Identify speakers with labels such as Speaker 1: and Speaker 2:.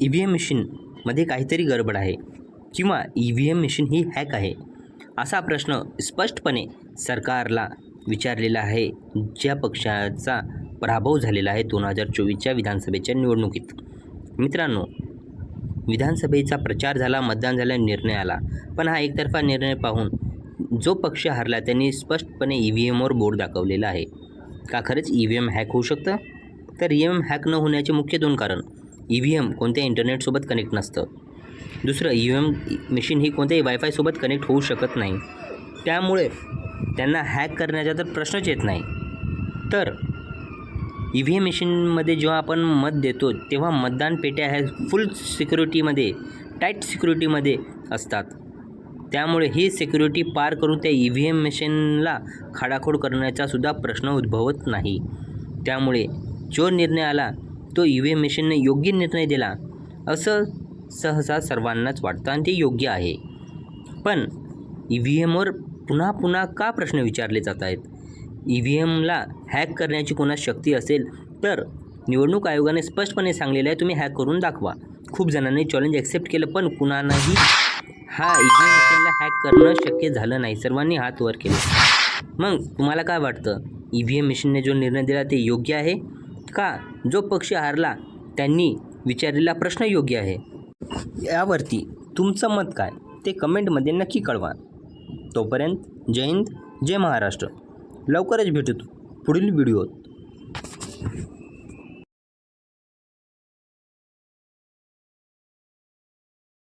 Speaker 1: E V M मशीनमध्ये काहीतरी गडबड आहे किंवा ई व्ही एम मशीन ही हॅक आहे? असा प्रश्न स्पष्टपणे सरकारला विचारलेला आहे ज्या पक्षाचा पराभव झालेला आहे दोन हजार चोवीसच्या विधानसभेच्या निवडणुकीत. मित्रांनो विधानसभेचा प्रचार झाला मतदान झालं निर्णय आला. पण हा एकतर्फा निर्णय पाहून जो पक्ष हरला त्यांनी स्पष्टपणे ई व्ही एमवर बोर्ड दाखवलेला आहे. का खरंच ई व्ही एम हॅक होऊ शकतं? तर ई व्ही एम हॅक न होण्याचे मुख्य दोन कारण ई व्ही एम कोणत्या इंटरनेटसोबत कनेक्ट नसतं. दुसरं ई व्ही एम मशीन ही कोणत्याही वायफायसोबत कनेक्ट होऊ शकत नाही. त्यामुळे त्यांना हॅक करण्याचा तर प्रश्नच येत नाही. तर ई व्ही एम मशीनमध्ये जेव्हा आपण मत देतो तेव्हा मतदान पेट्या ह्या फुल सिक्युरिटीमध्ये टाईट सिक्युरिटीमध्ये असतात. त्यामुळे ही सिक्युरिटी पार करून त्या ई व्ही एम मशीनला खाडाखोड करण्याचासुद्धा प्रश्न उद्भवत नाही. त्यामुळे जो निर्णय आला तो ई व्ही एम मशीनने योग्य निर्णय दिला असं सहसा सर्वांनाच वाटतं आणि ते योग्य आहे. पण ई व्ही एमवर पुन्हा पुन्हा का प्रश्न विचारले जात आहेत? ई व्ही एमला हॅक करण्याची कोणास शक्ती असेल तर निवडणूक आयोगाने स्पष्टपणे सांगलेलं आहे तुम्ही हॅक करून दाखवा. खूप जणांनी चॅलेंज ॲक्सेप्ट केलं पण कुणालाही हा ई व्ही एम मशीनला हॅक करणं शक्य झालं नाही. सर्वांनी हात वर केले. मग तुम्हाला काय वाटतं? ई व्ही एम मशीनने जो निर्णय दिला ते योग्य आहे का? जो पक्ष हारला त्यांनी विचारलेला प्रश्न योग्य आहे. यावरती तुमचं मत काय? ते कमेंटमध्ये नक्की कळवा. तोपर्यंत जय हिंद जय महाराष्ट्र. लवकरच भेटू पुढील व्हिडिओत.